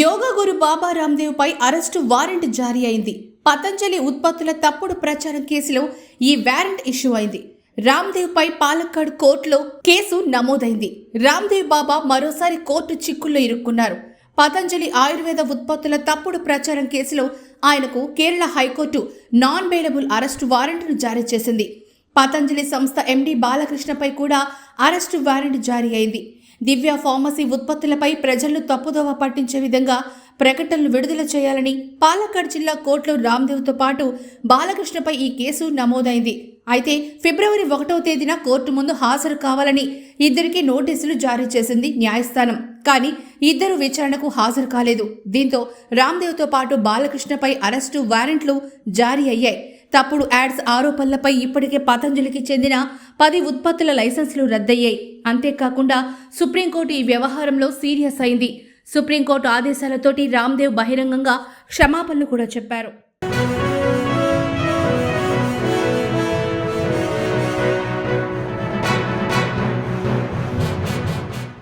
యోగా గురు బాబా రామ్దేవ్ పై arrest warrant జారీ అయింది. పతంజలి ఉత్పత్తుల తప్పుడు ప్రచారం కేసులో ఈ వారెంట్ ఇష్యూ అయింది. రామ్దేవ్ పై పాలక్కాడ్ కోర్టులో కేసు నమోదైంది. రామ్దేవ్ బాబా మరోసారి కోర్టు చిక్కుల్లో ఇరుక్కున్నారు. పతంజలి ఆయుర్వేద ఉత్పత్తుల తప్పుడు ప్రచారం కేసులో ఆయనకు Kerala high court non bailable arrest వారెంట్ను జారీ చేసింది. పతంజలి సంస్థ ఎండి బాలకృష్ణపై కూడా అరెస్టు వారెంట్ జారీ అయింది. దివ్య ఫార్మసీ ఉత్పత్తులపై ప్రజలను తప్పుదోవ పట్టించే విధంగా ప్రకటనలు విడుదల చేయాలని పాలక్కాడ్ జిల్లా కోర్టులో రామ్దేవ్తో పాటు బాలకృష్ణపై ఈ కేసు నమోదైంది. అయితే ఫిబ్రవరి ఒకటవ తేదీన కోర్టు ముందు హాజరు కావాలని ఇద్దరికి నోటీసులు జారీ చేసింది న్యాయస్థానం. కానీ ఇద్దరు విచారణకు హాజరు కాలేదు. దీంతో రామ్దేవ్తో పాటు బాలకృష్ణపై అరెస్టు వారెంట్లు జారీ అయ్యాయి. తప్పుడు యాడ్స్ ఆరోపణలపై ఇప్పటికే పతంజలికి చెందిన పది ఉత్పత్తుల లైసెన్సులు రద్దయ్యాయి. అంతేకాకుండా సుప్రీంకోర్టు ఈ వ్యవహారంలో సీరియస్ అయింది. సుప్రీంకోర్టు ఆదేశాలతోటి రామ్దేవ్ బహిరంగంగా క్షమాపణలు కూడా చెప్పారు.